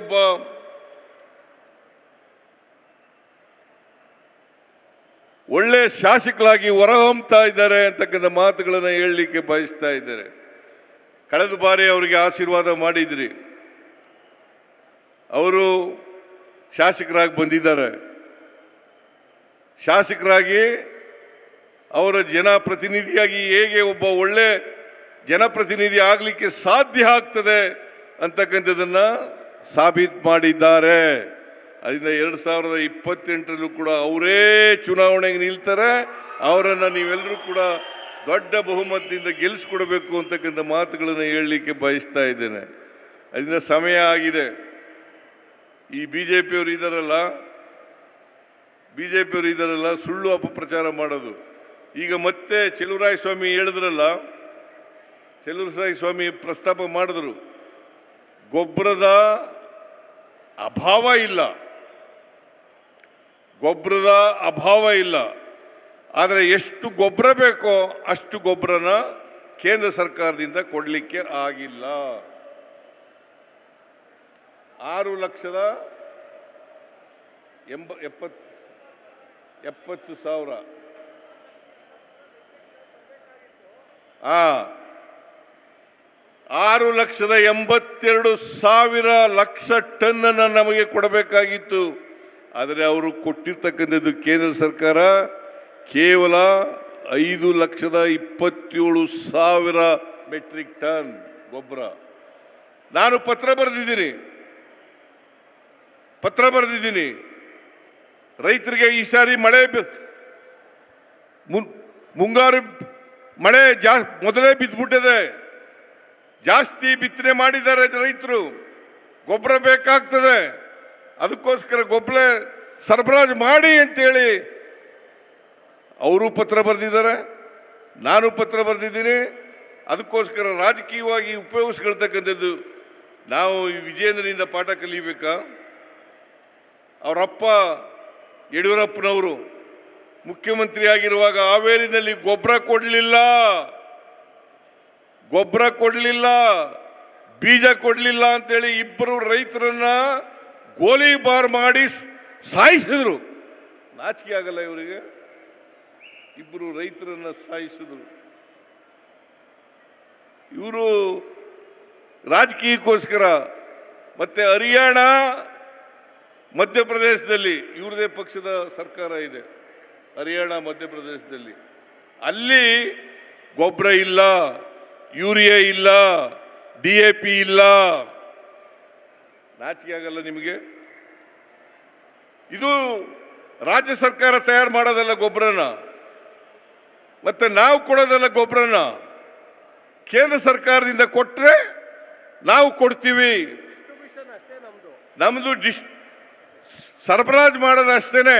ಒಬ್ಬ ಒಳ್ಳೆ ಶಾಸಕರಾಗಿ ಹೊರಹೊಮ್ತಾ ಇದ್ದಾರೆ ಅಂತಕ್ಕಂಥ ಮಾತುಗಳನ್ನು ಹೇಳಲಿಕ್ಕೆ ಬಯಸ್ತಾ ಇದ್ದಾರೆ. ಕಳೆದ ಬಾರಿ ಅವರಿಗೆ ಆಶೀರ್ವಾದ ಮಾಡಿದ್ರಿ. ಅವರು ಶಾಸಕರಾಗಿ ಬಂದಿದ್ದಾರೆ. ಶಾಸಕರಾಗಿ ಅವರ ಜನಪ್ರತಿನಿಧಿಯಾಗಿ ಹೇಗೆ ಒಬ್ಬ ಒಳ್ಳೆ ಜನಪ್ರತಿನಿಧಿ ಆಗಲಿಕ್ಕೆ ಸಾಧ್ಯ ಆಗ್ತದೆ ಅಂತಕ್ಕಂಥದ್ದನ್ನು ಸಾಬೀತು ಮಾಡಿದ್ದಾರೆ. ಅದರಿಂದ ಎರಡು ಸಾವಿರದ ಇಪ್ಪತ್ತೆಂಟರಲ್ಲೂ ಕೂಡ ಅವರೇ ಚುನಾವಣೆಗೆ ನಿಲ್ತಾರೆ. ಅವರನ್ನು ನೀವೆಲ್ಲರೂ ಕೂಡ ದೊಡ್ಡ ಬಹುಮತದಿಂದ ಗೆಲ್ಲಿಸ್ಕೊಡ್ಬೇಕು ಅಂತಕ್ಕಂಥ ಮಾತುಗಳನ್ನು ಹೇಳಲಿಕ್ಕೆ ಬಯಸ್ತಾ ಇದ್ದೇನೆ. ಅದರಿಂದ ಸಮಯ ಆಗಿದೆ. ಈ ಬಿ ಜೆ ಪಿಯವರು ಇದ್ದಾರಲ್ಲ ಬಿ ಜೆ ಪಿಯವರು ಇದ್ದಾರಲ್ಲ ಸುಳ್ಳು ಅಪಪ್ರಚಾರ ಮಾಡೋದು. ಈಗ ಮತ್ತೆ ಚೆಲುವರಾಯ ಸ್ವಾಮಿ ಹೇಳಿದ್ರಲ್ಲ ಚೆಲುವರಾಯ ಸ್ವಾಮಿ ಪ್ರಸ್ತಾಪ ಮಾಡಿದ್ರು. ಗೊಬ್ಬರದ ಅಭಾವ ಇಲ್ಲ. ಗೊಬ್ಬರದ ಅಭಾವ ಇಲ್ಲ. ಆದರೆ ಎಷ್ಟು ಗೊಬ್ಬರ ಬೇಕೋ ಅಷ್ಟು ಗೊಬ್ಬರನ ಕೇಂದ್ರ ಸರ್ಕಾರದಿಂದ ಕೊಡಲಿಕ್ಕೆ ಆಗಿಲ್ಲ. ಆರು ಲಕ್ಷದ ಎಂಬ ಎಪ್ಪತ್ತು ಎಪ್ಪತ್ತು ಸಾವಿರ. ಆ. ಆರು ಲಕ್ಷದ ಎಂಬತ್ತೆರಡು ಸಾವಿರ ಲಕ್ಷ ಟನ್ನನ್ನು ನಮಗೆ ಕೊಡಬೇಕಾಗಿತ್ತು. ಆದರೆ ಅವರು ಕೊಟ್ಟಿರ್ತಕ್ಕಂಥದ್ದು ಕೇಂದ್ರ ಸರ್ಕಾರ ಕೇವಲ ಐದು ಲಕ್ಷದ ಇಪ್ಪತ್ತೇಳು ಸಾವಿರ ಮೆಟ್ರಿಕ್ ಟನ್ ಗೊಬ್ಬರ. ನಾನು ಪತ್ರ ಬರೆದಿದ್ದೀನಿ. ಪತ್ರ ಬರೆದಿದ್ದೀನಿ. ರೈತರಿಗೆ ಈ ಸಾರಿ ಮಳೆ ಮುಂಗಾರು ಮಳೆ ಜಾ ಮೊದಲೇ ಬಿದ್ದುಬಿಟ್ಟಿದೆ ಜಾಸ್ತಿ ಬಿತ್ತನೆ ಮಾಡಿದ್ದಾರೆ ರೈತರು. ಗೊಬ್ಬರ ಬೇಕಾಗ್ತದೆ. ಅದಕ್ಕೋಸ್ಕರ ಗೊಬ್ಬರ ಸರಬರಾಜು ಮಾಡಿ ಅಂತೇಳಿ ಅವರು ಪತ್ರ ಬರೆದಿದ್ದಾರೆ. ನಾನು ಪತ್ರ ಬರೆದಿದ್ದೀನಿ. ಅದಕ್ಕೋಸ್ಕರ ರಾಜಕೀಯವಾಗಿ ಉಪಯೋಗಿಸ್ಕೊಳ್ತಕ್ಕಂಥದ್ದು ನಾವು ಈ ವಿಜೇಂದ್ರನಿಂದ ಪಾಠ ಕಲಿಬೇಕಾ? ಅವರಪ್ಪ ಯಡಿಯೂರಪ್ಪನವರು ಮುಖ್ಯಮಂತ್ರಿ ಆಗಿರುವಾಗ ಹಾವೇರಿನಲ್ಲಿ ಗೊಬ್ಬರ ಕೊಡಲಿಲ್ಲ. ಗೊಬ್ಬರ ಕೊಡಲಿಲ್ಲ, ಬೀಜ ಕೊಡಲಿಲ್ಲ ಅಂತೇಳಿ ಇಬ್ಬರು ರೈತರನ್ನ ಗೋಲಿಬಾರ್ ಮಾಡಿ ಸಾಯಿಸಿದ್ರು. ನಾಚಿಕೆ ಆಗಲ್ಲ ಇವರಿಗೆ. ಇಬ್ಬರು ರೈತರನ್ನ ಸಾಯಿಸಿದ್ರು. ಇವರು ರಾಜಕೀಯಕ್ಕೋಸ್ಕರ, ಮತ್ತೆ ಹರಿಯಾಣ, ಮಧ್ಯಪ್ರದೇಶದಲ್ಲಿ, ಇವ್ರದೇ ಪಕ್ಷದ ಸರ್ಕಾರ ಇದೆ, ಹರಿಯಾಣ ಮಧ್ಯಪ್ರದೇಶದಲ್ಲಿ. ಅಲ್ಲಿ ಗೊಬ್ಬರ ಇಲ್ಲ. ಯೂರಿಯಾ ಇಲ್ಲ, ಡಿ ಎ ಪಿ ಇಲ್ಲ. ನಾಚಿಕೆ ಆಗಲ್ಲ ನಿಮಗೆ? ಇದು ರಾಜ್ಯ ಸರ್ಕಾರ ತಯಾರು ಮಾಡೋದಲ್ಲ ಗೊಬ್ಬರನ? ಮತ್ತೆ ನಾವು ಕೊಡೋದಲ್ಲ ಗೊಬ್ಬರನ? ಕೇಂದ್ರ ಸರ್ಕಾರದಿಂದ ಕೊಟ್ಟರೆ ನಾವು ಕೊಡ್ತೀವಿ. ನಮ್ಮದು ಡಿಸ್, ಸರಬರಾಜು ಮಾಡೋದು ಅಷ್ಟೇನೆ.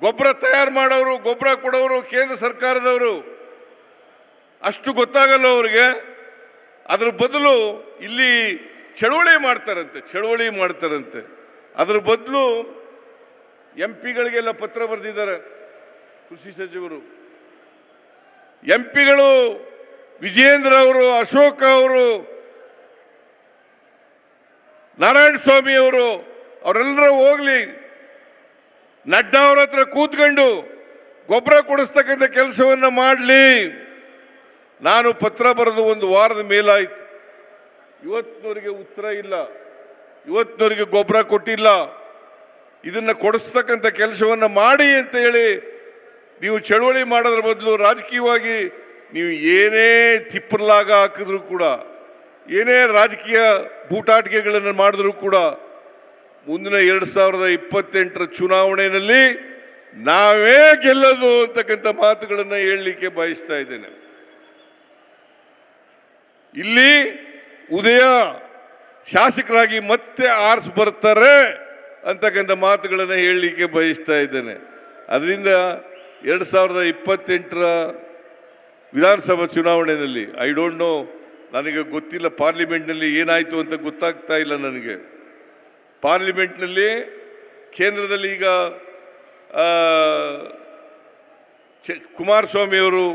ಗೊಬ್ಬರ ತಯಾರು ಮಾಡೋರು, ಗೊಬ್ಬರ ಕೊಡೋರು ಕೇಂದ್ರ ಸರ್ಕಾರದವರು. ಅಷ್ಟು ಗೊತ್ತಾಗಲ್ಲ ಅವ್ರಿಗೆ. ಅದ್ರ ಬದಲು ಇಲ್ಲಿ ಚಳುವಳಿ ಮಾಡ್ತಾರಂತೆ ಚಳುವಳಿ ಮಾಡ್ತಾರಂತೆ. ಅದ್ರ ಬದಲು ಎಂ ಪಿಗಳಿಗೆಲ್ಲ ಪತ್ರ ಬರೆದಿದ್ದಾರೆ ಕೃಷಿ ಸಚಿವರು. ಎಂ ಪಿಗಳು ವಿಜೇಂದ್ರ ಅವರು, ಅಶೋಕ ಅವರು, ನಾರಾಯಣ ಸ್ವಾಮಿ ಅವರು, ಅವರೆಲ್ಲರೂ ಹೋಗ್ಲಿ. ನಡ್ಡಾ ಅವ್ರ ಹತ್ರ ಕೂತ್ಕೊಂಡು ಗೊಬ್ಬರ ಕೊಡಿಸ್ತಕ್ಕಂಥ ಕೆಲಸವನ್ನು ಮಾಡಲಿ. ನಾನು ಪತ್ರ ಬರೆದು ಒಂದು ವಾರದ ಮೇಲಾಯಿತು. ಇವತ್ತಿನವರಿಗೆ ಉತ್ತರ ಇಲ್ಲ. ಇವತ್ತಿನವರಿಗೆ ಗೊಬ್ಬರ ಕೊಟ್ಟಿಲ್ಲ. ಇದನ್ನ ಕೊಡಿಸ್ತಕ್ಕಂಥ ಕೆಲಸವನ್ನು ಮಾಡಿ ಅಂತ ಹೇಳಿ ನೀವು ಚಳುವಳಿ ಮಾಡೋದ್ರ ಬದಲು ರಾಜಕೀಯವಾಗಿ ನೀವು ಏನೇ ತಿಪ್ಪರ್ಲಾಗ ಹಾಕಿದ್ರು ಕೂಡ, ಏನೇ ರಾಜಕೀಯ ಬೂಟಾಟಿಕೆಗಳನ್ನು ಮಾಡಿದ್ರು ಕೂಡ ಮುಂದಿನ ಎರಡು ಸಾವಿರದ ಇಪ್ಪತ್ತೆಂಟರ ಚುನಾವಣೆಯಲ್ಲಿ ನಾವೇ ಗೆಲ್ಲೋದು ಅಂತಕ್ಕಂಥ ಮಾತುಗಳನ್ನು ಹೇಳಲಿಕ್ಕೆ ಬಯಸ್ತಾ ಇದ್ದೇನೆ. ಇಲ್ಲಿ ಉದಯ ಶಾಸಕರಾಗಿ ಮತ್ತೆ ಆರ್ಸ್ ಬರ್ತಾರೆ ಅಂತಕ್ಕಂಥ ಮಾತುಗಳನ್ನು ಹೇಳಲಿಕ್ಕೆ ಬಯಸ್ತಾ ಇದ್ದೇನೆ. ಅದರಿಂದ ಎರಡು ಸಾವಿರದ ಇಪ್ಪತ್ತೆಂಟರ ವಿಧಾನಸಭಾ ಚುನಾವಣೆಯಲ್ಲಿ ಐ ಡೋಂಟ್ ನೋ ನನಗೆ ಗೊತ್ತಿಲ್ಲ ಪಾರ್ಲಿಮೆಂಟ್ನಲ್ಲಿ ಏನಾಯಿತು ಅಂತ ಗೊತ್ತಾಗ್ತಾ ಇಲ್ಲ ನನಗೆ. ಪಾರ್ಲಿಮೆಂಟ್ನಲ್ಲಿ ಕೇಂದ್ರದಲ್ಲಿ ಈಗ ಕುಮಾರಸ್ವಾಮಿಯವರು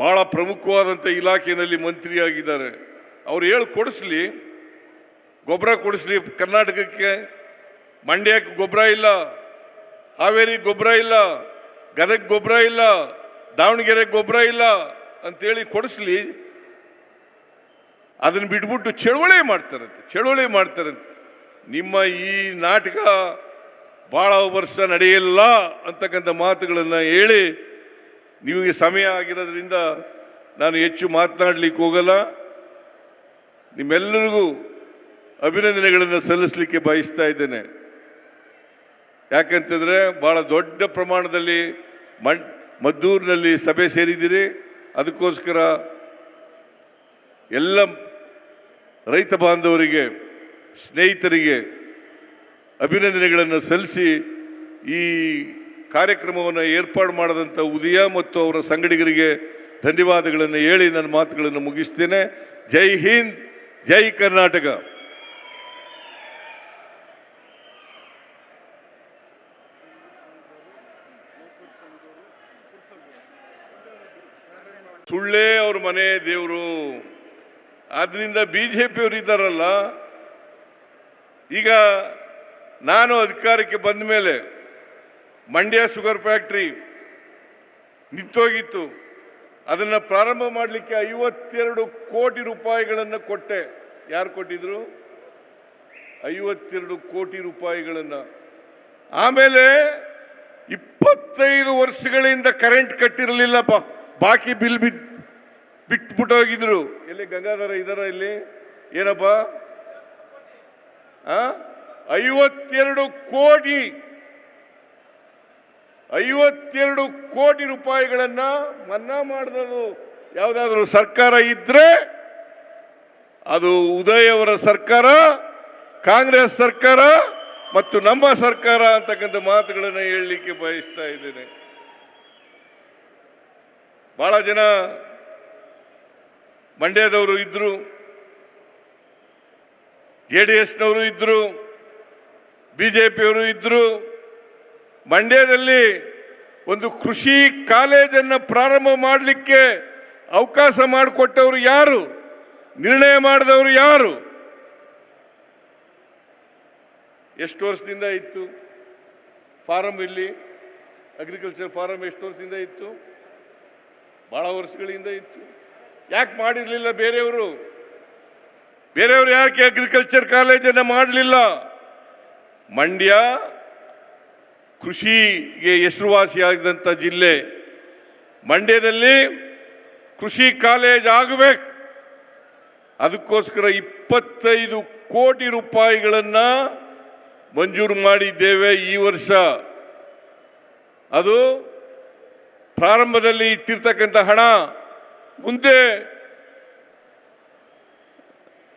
ಬಹಳ ಪ್ರಮುಖವಾದಂಥ ಇಲಾಖೆಯಲ್ಲಿ ಮಂತ್ರಿಯಾಗಿದ್ದಾರೆ. ಅವ್ರು ಹೇಳಿ ಕೊಡಿಸ್ಲಿ, ಗೊಬ್ಬರ ಕೊಡಿಸ್ಲಿ, ಕರ್ನಾಟಕಕ್ಕೆ ಮಂಡ್ಯಕ್ಕೆ ಗೊಬ್ಬರ ಇಲ್ಲ, ಹಾವೇರಿ ಗೊಬ್ಬರ ಇಲ್ಲ, ಗದಗ ಗೊಬ್ಬರ ಇಲ್ಲ, ದಾವಣಗೆರೆ ಗೊಬ್ಬರ ಇಲ್ಲ ಅಂತೇಳಿ ಕೊಡಿಸ್ಲಿ. ಅದನ್ನು ಬಿಟ್ಬಿಟ್ಟು ಚಳುವಳಿ ಮಾಡ್ತಾರಂತೆ ಚಳುವಳಿ ಮಾಡ್ತಾರಂತೆ. ನಿಮ್ಮ ಈ ನಾಟಕ ಭಾಳ ವರ್ಷ ನಡೆಯಲ್ಲ ಅಂತಕ್ಕಂಥ ಮಾತುಗಳನ್ನು ಹೇಳಿ ನಿಮಗೆ ಸಮಯ ಆಗಿರೋದ್ರಿಂದ ನಾನು ಹೆಚ್ಚು ಮಾತನಾಡಲಿಕ್ಕೆ ಹೋಗಲ್ಲ. ನಿಮ್ಮೆಲ್ಲರಿಗೂ ಅಭಿನಂದನೆಗಳನ್ನು ಸಲ್ಲಿಸಲಿಕ್ಕೆ ಬಯಸ್ತಾ ಇದ್ದೇನೆ. ಯಾಕಂತಂದರೆ ಭಾಳ ದೊಡ್ಡ ಪ್ರಮಾಣದಲ್ಲಿ ಮಣ್ ಮದ್ದೂರಿನಲ್ಲಿ ಸಭೆ ಸೇರಿದ್ದೀರಿ. ಅದಕ್ಕೋಸ್ಕರ ಎಲ್ಲ ರೈತ ಬಾಂಧವರಿಗೆ, ಸ್ನೇಹಿತರಿಗೆ ಅಭಿನಂದನೆಗಳನ್ನು ಸಲ್ಲಿಸಿ ಈ ಕಾರ್ಯಕ್ರಮವನ್ನು ಏರ್ಪಾಡು ಮಾಡಿದಂಥ ಉದಯ ಮತ್ತು ಅವರ ಸಂಗಡಿಗರಿಗೆ ಧನ್ಯವಾದಗಳನ್ನು ಹೇಳಿ ನನ್ನ ಮಾತುಗಳನ್ನು ಮುಗಿಸ್ತೇನೆ. ಜೈ ಹಿಂದ್, ಜೈ ಕರ್ನಾಟಕ. ಸುಳ್ಳೇ ಅವ್ರ ಮನೆ ದೇವರು. ಆದ್ರಿಂದ ಬಿ ಜೆ ಪಿಯವರು ಇದ್ದಾರಲ್ಲ, ಈಗ ನಾನು ಅಧಿಕಾರಕ್ಕೆ ಬಂದ ಮೇಲೆ ಮಂಡ್ಯ ಶುಗರ್ ಫ್ಯಾಕ್ಟ್ರಿ ನಿಂತೋಗಿತ್ತು. ಅದನ್ನು ಪ್ರಾರಂಭ ಮಾಡಲಿಕ್ಕೆ ಐವತ್ತೆರಡು ಕೋಟಿ ರೂಪಾಯಿಗಳನ್ನು ಕೊಟ್ಟೆ. ಯಾರು ಕೊಟ್ಟಿದ್ರು? ಐವತ್ತೆರಡು ಕೋಟಿ ರೂಪಾಯಿಗಳನ್ನು. ಆಮೇಲೆ ಇಪ್ಪತ್ತೈದು ವರ್ಷಗಳಿಂದ ಕರೆಂಟ್ ಕಟ್ಟಿರಲಿಲ್ಲಪ್ಪ. ಬಾಕಿ ಬಿಲ್ ಬಿದ್, ಬಿಟ್ಬಿಟ್ಟೋಗಿದ್ರು. ಎಲ್ಲಿ ಗಂಗಾಧರ ಇದಾರ ಇಲ್ಲಿ? ಏನಪ್ಪ? ಐವತ್ತೆರಡು ಕೋಟಿ ಐವತ್ತೆರಡು ಕೋಟಿ ರೂಪಾಯಿಗಳನ್ನು ಮನ್ನಾ ಮಾಡಿದದು ಯಾವುದಾದ್ರೂ ಸರ್ಕಾರ ಇದ್ರೆ ಅದು ಉದಯವರ ಸರ್ಕಾರ, ಕಾಂಗ್ರೆಸ್ ಸರ್ಕಾರ ಮತ್ತು ನಮ್ಮ ಸರ್ಕಾರ ಅಂತಕ್ಕಂಥ ಮಾತುಗಳನ್ನು ಹೇಳಲಿಕ್ಕೆ ಬಯಸ್ತಾ ಇದ್ದೇನೆ. ಬಹಳ ಜನ ಮಂಡ್ಯದವರು ಇದ್ರು, ಜೆ ಡಿ ಎಸ್ನವರು ಇದ್ರು ಬಿಜೆಪಿಯವರು ಇದ್ರು ಮಂಡ್ಯದಲ್ಲಿ ಒಂದು ಕೃಷಿ ಕಾಲೇಜನ್ನು ಪ್ರಾರಂಭ ಮಾಡಲಿಕ್ಕೆ ಅವಕಾಶ ಮಾಡಿಕೊಟ್ಟವರು ಯಾರು? ನಿರ್ಣಯ ಮಾಡಿದವರು ಯಾರು? ಎಷ್ಟು ವರ್ಷದಿಂದ ಇತ್ತು ಫಾರಂ ಇಲ್ಲಿ? ಅಗ್ರಿಕಲ್ಚರ್ ಫಾರಂ ಎಷ್ಟು ವರ್ಷದಿಂದ ಇತ್ತು? ಬಹಳ ವರ್ಷಗಳಿಂದ ಇತ್ತು. ಯಾಕೆ ಮಾಡಿರಲಿಲ್ಲ ಬೇರೆಯವರು? ಬೇರೆಯವರು ಯಾಕೆ ಅಗ್ರಿಕಲ್ಚರ್ ಕಾಲೇಜನ್ನು ಮಾಡಲಿಲ್ಲ? ಮಂಡ್ಯ ಕೃಷಿಗೆ ಹೆಸರುವಾಸಿಯಾಗಿದ್ದಂಥ ಜಿಲ್ಲೆ ಮಂಡ್ಯದಲ್ಲಿ ಕೃಷಿ ಕಾಲೇಜ್ ಆಗಬೇಕು. ಅದಕ್ಕೋಸ್ಕರ ಇಪ್ಪತ್ತೈದು ಕೋಟಿ ರೂಪಾಯಿಗಳನ್ನು ಮಂಜೂರು ಮಾಡಿದ್ದೇವೆ ಈ ವರ್ಷ. ಅದು ಪ್ರಾರಂಭದಲ್ಲಿ ಇಟ್ಟಿರ್ತಕ್ಕಂಥ ಹಣ. ಮುಂದೆ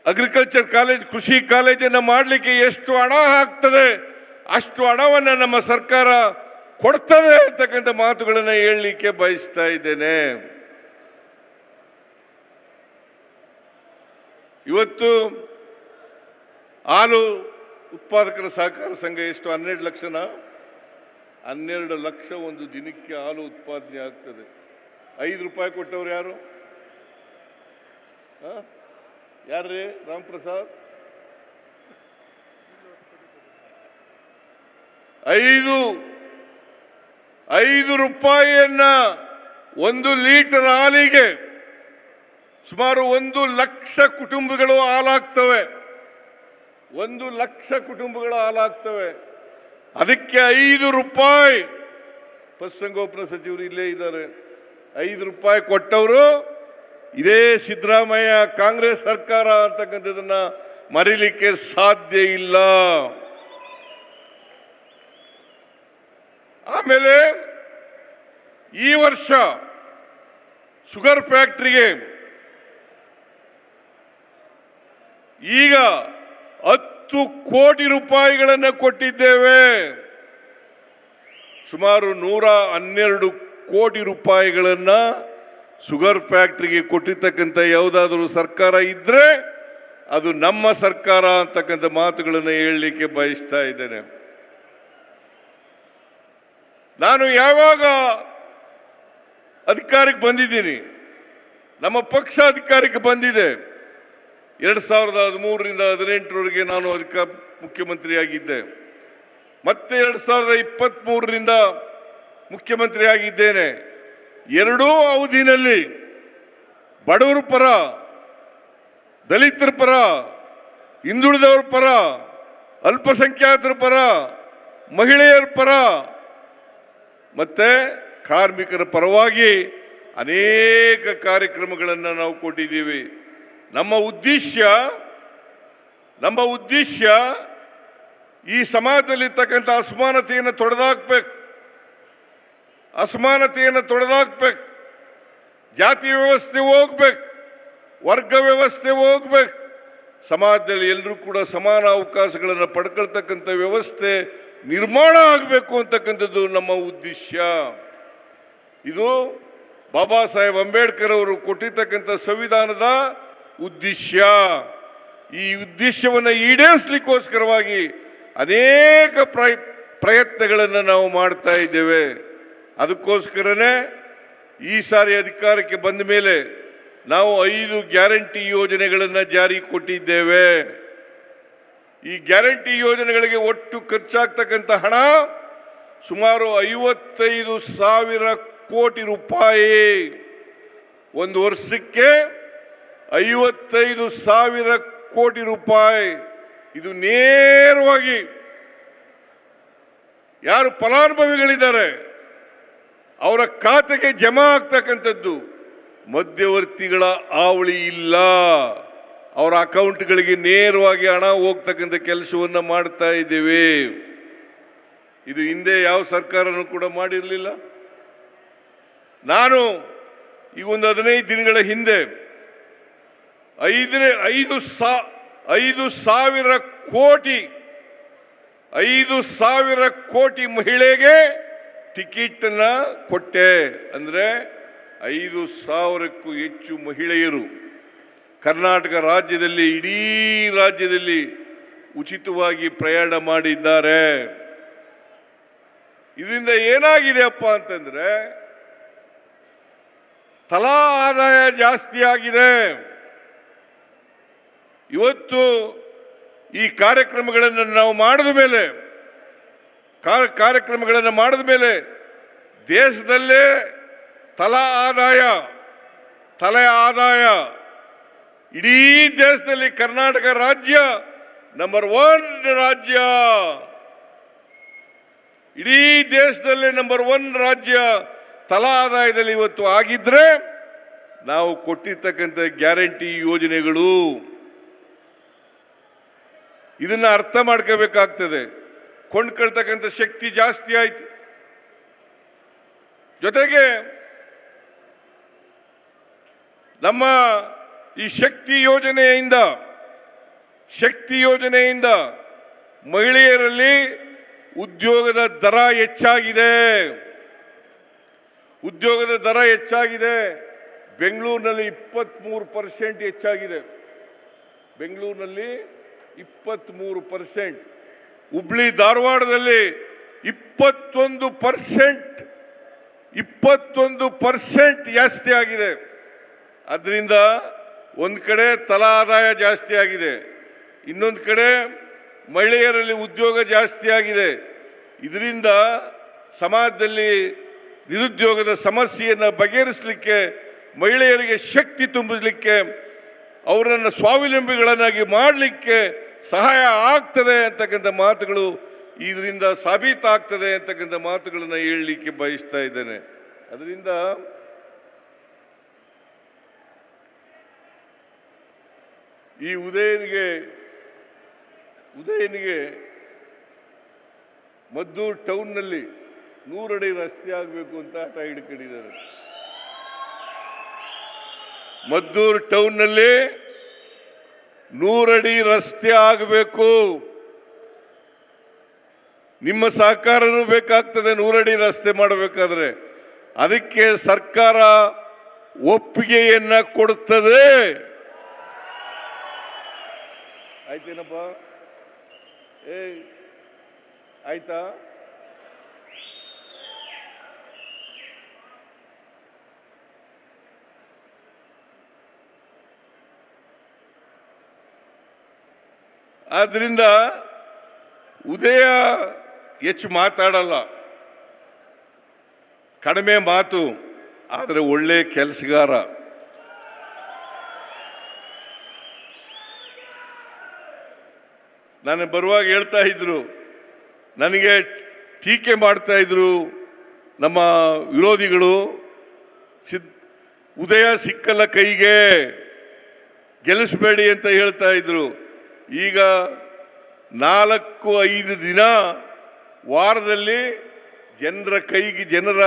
ಅಗ್ರಿಕಲ್ಚರ್ ಕಾಲೇಜ್ ಕೃಷಿ ಕಾಲೇಜನ್ನು ಮಾಡಲಿಕ್ಕೆ ಎಷ್ಟು ಹಣ ಆಗ್ತದೆ? ಅಷ್ಟು ಹಣವನ್ನು ನಮ್ಮ ಸರ್ಕಾರ ಕೊಡ್ತದೆ ಅಂತಕ್ಕಂಥ ಮಾತುಗಳನ್ನು ಹೇಳಲಿಕ್ಕೆ ಬಯಸ್ತಾ ಇದ್ದೇನೆ. ಇವತ್ತು ಹಾಲು ಉತ್ಪಾದಕರ ಸಹಕಾರ ಸಂಘ ಎಷ್ಟು? ಹನ್ನೆರಡು ಲಕ್ಷನ? ಹನ್ನೆರಡು ಲಕ್ಷ ಒಂದು ದಿನಕ್ಕೆ ಹಾಲು ಉತ್ಪಾದನೆ ಆಗ್ತದೆ. ಐದು ರೂಪಾಯಿ ಕೊಟ್ಟವ್ರು ಯಾರು? ಯಾರ್ರೀ? ರಾಮ್ ಪ್ರಸಾದ್ ಐದು ಐದು ರೂಪಾಯಿಯನ್ನ ಒಂದು ಲೀಟರ್ ಹಾಲಿಗೆ ಸುಮಾರು ಒಂದು ಲಕ್ಷ ಕುಟುಂಬಗಳು ಹಾಲಾಗ್ತವೆ. ಒಂದು ಲಕ್ಷ ಕುಟುಂಬಗಳು ಹಾಲಾಗ್ತವೆ. ಅದಕ್ಕೆ ಐದು ರೂಪಾಯಿ. ಪಶುಸಂಗೋಪನಾ ಸಚಿವರು ಇಲ್ಲೇ ಇದ್ದಾರೆ. ಐದು ರೂಪಾಯಿ ಕೊಟ್ಟವರು ಇದೇ ಸಿದ್ದರಾಮಯ್ಯ ಕಾಂಗ್ರೆಸ್ ಸರ್ಕಾರ ಅಂತಕ್ಕಂಥದ್ದನ್ನ ಮರೀಲಿಕ್ಕೆ ಸಾಧ್ಯ ಇಲ್ಲ. ಆಮೇಲೆ ಈ ವರ್ಷ ಶುಗರ್ ಫ್ಯಾಕ್ಟ್ರಿಗೆ ಈಗ ಹತ್ತು ಕೋಟಿ ರೂಪಾಯಿಗಳನ್ನು ಕೊಟ್ಟಿದ್ದೇವೆ. ಸುಮಾರು ನೂರ ಹನ್ನೆರಡು ಕೋಟಿ ರೂಪಾಯಿಗಳನ್ನು ಶುಗರ್ ಫ್ಯಾಕ್ಟ್ರಿಗೆ ಕೊಟ್ಟಿರ್ತಕ್ಕಂಥ ಯಾವುದಾದ್ರೂ ಸರ್ಕಾರ ಇದ್ರೆ ಅದು ನಮ್ಮ ಸರ್ಕಾರ ಅಂತಕ್ಕಂಥ ಮಾತುಗಳನ್ನು ಹೇಳಲಿಕ್ಕೆ ಬಯಸ್ತಾ ಇದ್ದೇನೆ. ನಾನು ಯಾವಾಗ ಅಧಿಕಾರಕ್ಕೆ ಬಂದಿದ್ದೀನಿ? ನಮ್ಮ ಪಕ್ಷ ಅಧಿಕಾರಕ್ಕೆ ಬಂದಿದೆ. ಎರಡು ಸಾವಿರದ ಹದಿಮೂರರಿಂದ ಹದಿನೆಂಟರವರೆಗೆ ನಾನು ಅಧಿಕ ಮುಖ್ಯಮಂತ್ರಿಯಾಗಿದ್ದೆ. ಮತ್ತೆ ಎರಡು ಸಾವಿರದ ಇಪ್ಪತ್ತ್ಮೂರರಿಂದ ಮುಖ್ಯಮಂತ್ರಿ ಆಗಿದ್ದೇನೆ ಎರಡೂ ಅವಧಿನಲ್ಲಿ ಬಡವರ ಪರ, ದಲಿತರ ಪರ, ಹಿಂದುಳಿದವರ ಪರ, ಅಲ್ಪಸಂಖ್ಯಾತರ ಪರ, ಮಹಿಳೆಯರ ಪರ ಮತ್ತೆ ಕಾರ್ಮಿಕರ ಪರವಾಗಿ ಅನೇಕ ಕಾರ್ಯಕ್ರಮಗಳನ್ನು ನಾವು ಕೊಟ್ಟಿದ್ದೀವಿ. ನಮ್ಮ ಉದ್ದೇಶ ನಮ್ಮ ಉದ್ದೇಶ ಈ ಸಮಾಜದಲ್ಲಿರ್ತಕ್ಕಂಥ ಅಸಮಾನತೆಯನ್ನು ತೊಡೆದಾಕ್ಬೇಕು. ಅಸಮಾನತೆಯನ್ನು ತೊಡೆದಾಕ್ಬೇಕು. ಜಾತಿ ವ್ಯವಸ್ಥೆ ಹೋಗ್ಬೇಕು. ವರ್ಗ ವ್ಯವಸ್ಥೆ ಹೋಗ್ಬೇಕು. ಸಮಾಜದಲ್ಲಿ ಎಲ್ಲರೂ ಕೂಡ ಸಮಾನ ಅವಕಾಶಗಳನ್ನು ಪಡ್ಕೊಳ್ತಕ್ಕಂಥ ವ್ಯವಸ್ಥೆ ನಿರ್ಮಾಣ ಆಗಬೇಕು ಅಂತಕ್ಕಂಥದ್ದು ನಮ್ಮ ಉದ್ದೇಶ. ಇದು ಬಾಬಾ ಸಾಹೇಬ್ ಅಂಬೇಡ್ಕರ್ ಅವರು ಕೊಟ್ಟಿರ್ತಕ್ಕಂಥ ಸಂವಿಧಾನದ ಉದ್ದೇಶ. ಈ ಉದ್ದೇಶವನ್ನು ಈಡೇರಿಸಲಿಕ್ಕೋಸ್ಕರವಾಗಿ ಅನೇಕ ಪ್ರಯ, ಪ್ರಯತ್ನಗಳನ್ನು ನಾವು ಮಾಡ್ತಾ ಇದ್ದೇವೆ. ಅದಕ್ಕೋಸ್ಕರನೇ ಈ ಸಾರಿ ಅಧಿಕಾರಕ್ಕೆ ಬಂದ ಮೇಲೆ ನಾವು ಐದು ಗ್ಯಾರಂಟಿ ಯೋಜನೆಗಳನ್ನು ಜಾರಿ ಕೊಟ್ಟಿದ್ದೇವೆ. ಈ ಗ್ಯಾರಂಟಿ ಯೋಜನೆಗಳಿಗೆ ಒಟ್ಟು ಖರ್ಚಾಗ್ತಕ್ಕಂಥ ಹಣ ಸುಮಾರು ಐವತ್ತೈದು ಸಾವಿರ ಕೋಟಿ ರೂಪಾಯಿ. ಒಂದು ವರ್ಷಕ್ಕೆ ಐವತ್ತೈದು ಸಾವಿರ ಕೋಟಿ ರೂಪಾಯಿ. ಇದು ನೇರವಾಗಿ ಯಾರು ಫಲಾನುಭವಿಗಳಿದ್ದಾರೆ, ಅವರ ಖಾತೆಗೆ ಜಮಾ ಆಗ್ತಕ್ಕಂಥದ್ದು ಮಧ್ಯವರ್ತಿಗಳ ಆವಳಿ ಇಲ್ಲ. ಅವರ ಅಕೌಂಟ್ಗಳಿಗೆ ನೇರವಾಗಿ ಹಣ ಹೋಗ್ತಕ್ಕಂಥ ಕೆಲಸವನ್ನು ಮಾಡ್ತಾ ಇದ್ದೇವೆ. ಇದು ಹಿಂದೆ ಯಾವ ಸರ್ಕಾರನೂ ಕೂಡ ಮಾಡಿರಲಿಲ್ಲ. ನಾನು ಈ ಒಂದು ಹದಿನೈದು ದಿನಗಳ ಹಿಂದೆ ಐದನೇ, ಐದು ಸಾ, ಐದು ಸಾವಿರ ಕೋಟಿ, ಐದು ಸಾವಿರ ಕೋಟಿ ಮಹಿಳೆಗೆ ಟಿಕೆಟ್ ಅನ್ನ ಕೊಟ್ಟೆ. ಅಂದ್ರೆ ಐದು ಸಾವಿರಕ್ಕೂ ಹೆಚ್ಚು ಮಹಿಳೆಯರು. ಕರ್ನಾಟಕ ರಾಜ್ಯದಲ್ಲಿ, ಇಡೀ ರಾಜ್ಯದಲ್ಲಿ ಉಚಿತವಾಗಿ ಪ್ರಯಾಣ ಮಾಡಿದ್ದಾರೆ. ಇದರಿಂದ ಏನಾಗಿದೆ ಅಪ್ಪ ಅಂತಂದ್ರೆ, ತಲಾ ಆದಾಯ ಜಾಸ್ತಿ ಆಗಿದೆ. ಇವತ್ತು ಈ ಕಾರ್ಯಕ್ರಮಗಳನ್ನು ನಾವು ಮಾಡಿದ ಮೇಲೆ ಕಾರ್ಯಕ್ರಮಗಳನ್ನು ಮಾಡಿದ ಮೇಲೆ ದೇಶದಲ್ಲೇ ತಲಾ ಆದಾಯ, ತಲೆ ಆದಾಯ ಇಡೀ ದೇಶದಲ್ಲಿ ಕರ್ನಾಟಕ ರಾಜ್ಯ ನಂಬರ್ ಒನ್ ರಾಜ್ಯ. ಇಡೀ ದೇಶದಲ್ಲಿ ನಂಬರ್ ಒನ್ ರಾಜ್ಯ ತಲಾ ಆದಾಯದಲ್ಲಿ ಇವತ್ತು ಆಗಿದ್ರೆ ನಾವು ಕೊಟ್ಟಿರ್ತಕ್ಕಂಥ ಗ್ಯಾರಂಟಿ ಯೋಜನೆಗಳು ಇದನ್ನ ಅರ್ಥ ಮಾಡ್ಕೋಬೇಕಾಗ್ತದೆ. ಕೊಂಡ್ಕೊಳ್ತಕ್ಕಂಥ ಶಕ್ತಿ ಜಾಸ್ತಿ ಆಯ್ತು. ಜೊತೆಗೆ ನಮ್ಮ ಈ ಶಕ್ತಿ ಯೋಜನೆಯಿಂದ ಶಕ್ತಿ ಯೋಜನೆಯಿಂದ ಮಹಿಳೆಯರಲ್ಲಿ ಉದ್ಯೋಗದ ದರ ಹೆಚ್ಚಾಗಿದೆ. ಉದ್ಯೋಗದ ದರ ಹೆಚ್ಚಾಗಿದೆ. ಬೆಂಗಳೂರಿನಲ್ಲಿ ಇಪ್ಪತ್ತ್ಮೂರು ಪರ್ಸೆಂಟ್ ಹೆಚ್ಚಾಗಿದೆ. ಬೆಂಗಳೂರಿನಲ್ಲಿ ಇಪ್ಪತ್ತ್ಮೂರು ಪರ್ಸೆಂಟ್ ಹುಬ್ಳಿ ಧಾರವಾಡದಲ್ಲಿ ಇಪ್ಪತ್ತೊಂದು ಪರ್ಸೆಂಟ್ ಇಪ್ಪತ್ತೊಂದು ಪರ್ಸೆಂಟ್ ಜಾಸ್ತಿ ಆಗಿದೆ. ಅದರಿಂದ ಒಂದು ಕಡೆ ತಲಾ ಆದಾಯ ಜಾಸ್ತಿ ಆಗಿದೆ, ಇನ್ನೊಂದು ಕಡೆ ಮಹಿಳೆಯರಲ್ಲಿ ಉದ್ಯೋಗ ಜಾಸ್ತಿ ಆಗಿದೆ. ಇದರಿಂದ ಸಮಾಜದಲ್ಲಿ ನಿರುದ್ಯೋಗದ ಸಮಸ್ಯೆಯನ್ನು ಬಗೆಹರಿಸಲಿಕ್ಕೆ, ಮಹಿಳೆಯರಿಗೆ ಶಕ್ತಿ ತುಂಬಲಿಕ್ಕೆ ಅವರನ್ನು ಸ್ವಾವಲಂಬಿಗಳನ್ನಾಗಿ ಮಾಡಲಿಕ್ಕೆ ಸಹಾಯ ಆಗ್ತದೆ ಅಂತಕ್ಕಂಥ ಮಾತುಗಳು ಇದರಿಂದ ಸಾಬೀತಾಗ್ತದೆ ಅಂತಕ್ಕಂಥ ಮಾತುಗಳನ್ನು ಹೇಳಲಿಕ್ಕೆ ಬಯಸ್ತಾ ಇದ್ದೇನೆ. ಅದರಿಂದ ಈ ಉದಯನಿಗೆ ಉದಯನಿಗೆ ಮದ್ದೂರು ಟೌನ್ನಲ್ಲಿ ನೂರಡಿ ರಸ್ತೆ ಆಗಬೇಕು ಅಂತ ಆಟ ಹಿಡ್ಕೊಂಡಿದ್ದಾರೆ. ಮದ್ದೂರು ಟೌನ್ನಲ್ಲಿ ನೂರಡಿ ರಸ್ತೆ ಆಗಬೇಕು. ನಿಮ್ಮ ಸಹಕಾರನೂ ಬೇಕಾಗ್ತದೆ ನೂರಡಿ ರಸ್ತೆ ಮಾಡಬೇಕಾದ್ರೆ. ಅದಕ್ಕೆ ಸರ್ಕಾರ ಒಪ್ಪಿಗೆಯನ್ನ ಕೊಡುತ್ತದೆ ಆಯ್ತೇನಪ್ಪ? ಏ ಆಯ್ತಾ? ಆದ್ರಿಂದ ಉದಯ ಹೆಚ್ಚು ಮಾತಾಡಲ್ಲ. ಕಡಿಮೆ ಮಾತು ಆದರೆ ಒಳ್ಳೆ ಕೆಲಸಗಾರ. ನಾನು ಬರುವಾಗ ಹೇಳ್ತಾ ಇದ್ರು, ನನಗೆ ಟೀಕೆ ಮಾಡ್ತಾ ಇದ್ರು ನಮ್ಮ ವಿರೋಧಿಗಳು ಉದಯ ಸಿಕ್ಕಲ್ಲ ಕೈಗೆ, ಗೆಲ್ಲಿಸಬೇಡಿ ಅಂತ ಹೇಳ್ತಾ ಇದ್ರು. ಈಗ ನಾಲ್ಕು ಐದು ದಿನ ವಾರದಲ್ಲಿ ಜನರ ಕೈಗೆ, ಜನರ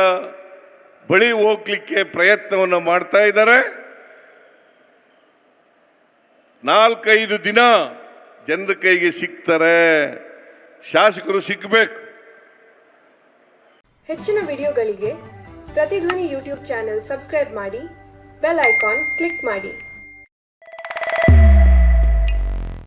ಬಳಿ ಹೋಗ್ಲಿಕ್ಕೆ ಪ್ರಯತ್ನವನ್ನು ಮಾಡ್ತಾ ಇದ್ದಾರೆ. ನಾಲ್ಕೈದು ದಿನ ಜನರ ಕೈಗೆ ಸಿಗ್ತಾರೆ, ಶಾಸಕರು ಸಿಕ್ಕಬೇಕು ಹೆಚ್ಚಿನ ವಿಡಿಯೋಗಳಿಗೆ ಪ್ರತಿಧ್ವನಿ ಯೂಟ್ಯೂಬ್ ಚಾನೆಲ್ ಸಬ್ಸ್ಕ್ರೈಬ್ ಮಾಡಿ, ಬೆಲ್ ಐಕಾನ್ ಕ್ಲಿಕ್ ಮಾಡಿ.